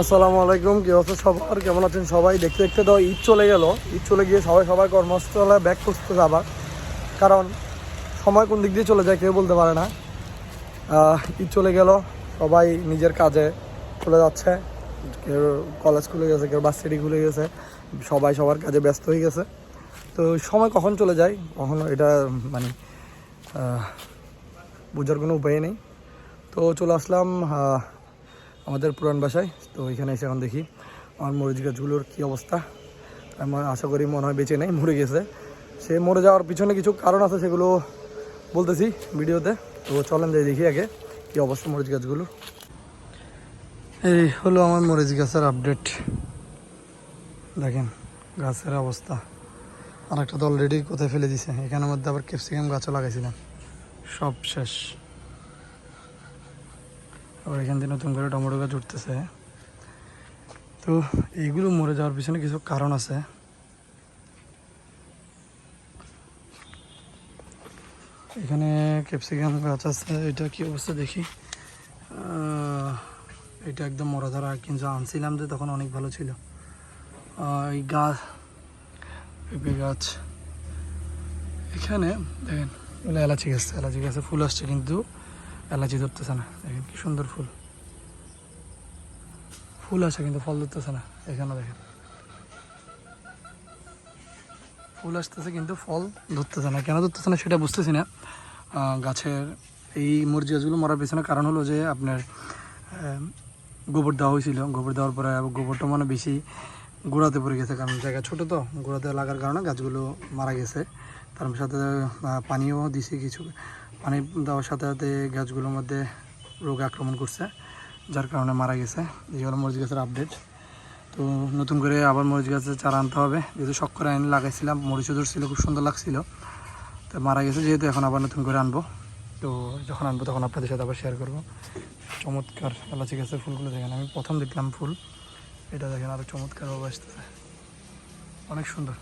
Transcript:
আসসালামু আলাইকুম, কি অবস্থা সবার? কেমন আছেন সবাই? দেখতে দেখতে তো ঈদ চলে গেল। ঈদ চলে গিয়ে সবাই সবার কর্মস্থলে ব্যাক করতে আবার। কারণ সময় কোন দিক দিয়ে চলে যায় কেউ বলতে পারে না। ঈদ চলে গেল, সবাই নিজের কাজে চলে যাচ্ছে। কেউ কলেজ খুলে গেছে, কেউ বাস ভার্সিটি খুলে গেছে। সবাই সবার কাজে ব্যস্ত হয়ে গেছে। তো সময় কখন চলে যায়? কখনো এটা মানে বোঝার কোনো উপায় নেই। তো চলে আসলাম আমাদের পুরান বাসায়। তো এখানে এসে এখন দেখি আমার মরিচ গাছগুলোর কী অবস্থা। আমার আশা করি মনে হয় বেঁচে নেই, মরে গেছে। সে মরে যাওয়ার পিছনে কিছু কারণ আছে সেগুলো বলতেছি ভিডিওতে। তো চলেন যাই দেখি আগে কী অবস্থা মরিচ গাছগুলোর। এই হলো আমার মরিচ গাছের আপডেট। দেখেন গাছের অবস্থা। আর একটা তো অলরেডি কোথায় ফেলে দিছে। এখানের মধ্যে আবার ক্যাপসিকাম গাছও লাগাইছিলাম। সব শেষ। আবার এখান থেকে নতুন করে টমেটো গাছ উঠতেছে। তো এইগুলো মরে যাওয়ার পিছনে কিছু কারণ আছে। এখানে ক্যাপসিকাম গাছ আছে, এটা কি অবস্থা দেখি। এটা একদম মরা ধরা, কিন্তু আনছিলাম যে তখন অনেক ভালো ছিল। এই গাছ পেঁপে গাছ। এখানে দেখেন এলাচি গাছ, এলাচি গাছে ফুল আসছে কিন্তু এলাচি ধরতেছে না। দেখেন কি সুন্দর ফুল। ফুল আছে কিন্তু ফল ধরতেছে না, এখানে দেখেন। ফুল আসতেছে কিন্তু ফল ধরতেছে না। কেন ধরতেছে না সেটা বুঝতেছি না। গাছের এই মরিচ গাছগুলো মরার পেছনে কারণ হলো যে আপনার গোবর দেওয়া হয়েছিল। গোবর দেওয়ার পরে গোবরটা মানে বেশি গোড়াতে পড়ে গেছে। কারণ জায়গা ছোটো তো, গোড়াতে লাগার কারণে গাছগুলো মারা গেছে। তার সাথে পানিও দিছি কিছু। পানি দেওয়ার সাথে সাথে গাছগুলোর মধ্যে রোগ আক্রমণ করছে, যার কারণে মারা গেছে। এই হলো মরিচ গাছের আপডেট তো নতুন করে আবার মরিচ গাছের চারা আনতে হবে। যেহেতু শখ করে আইন লাগাইছিলাম, মরিচও ধরছিল, খুব সুন্দর লাগছিল। তো মারা গেছে, যেহেতু এখন আবার নতুন করে আনব। তো যখন আনব তখন আপনাদের সাথে আবার শেয়ার করব। চমৎকার এলাচি গাছের ফুলগুলো দেখেন, আমি প্রথম দেখলাম ফুল। এটা দেখেন আরও চমৎকার আসতেছে। অনেক সুন্দর।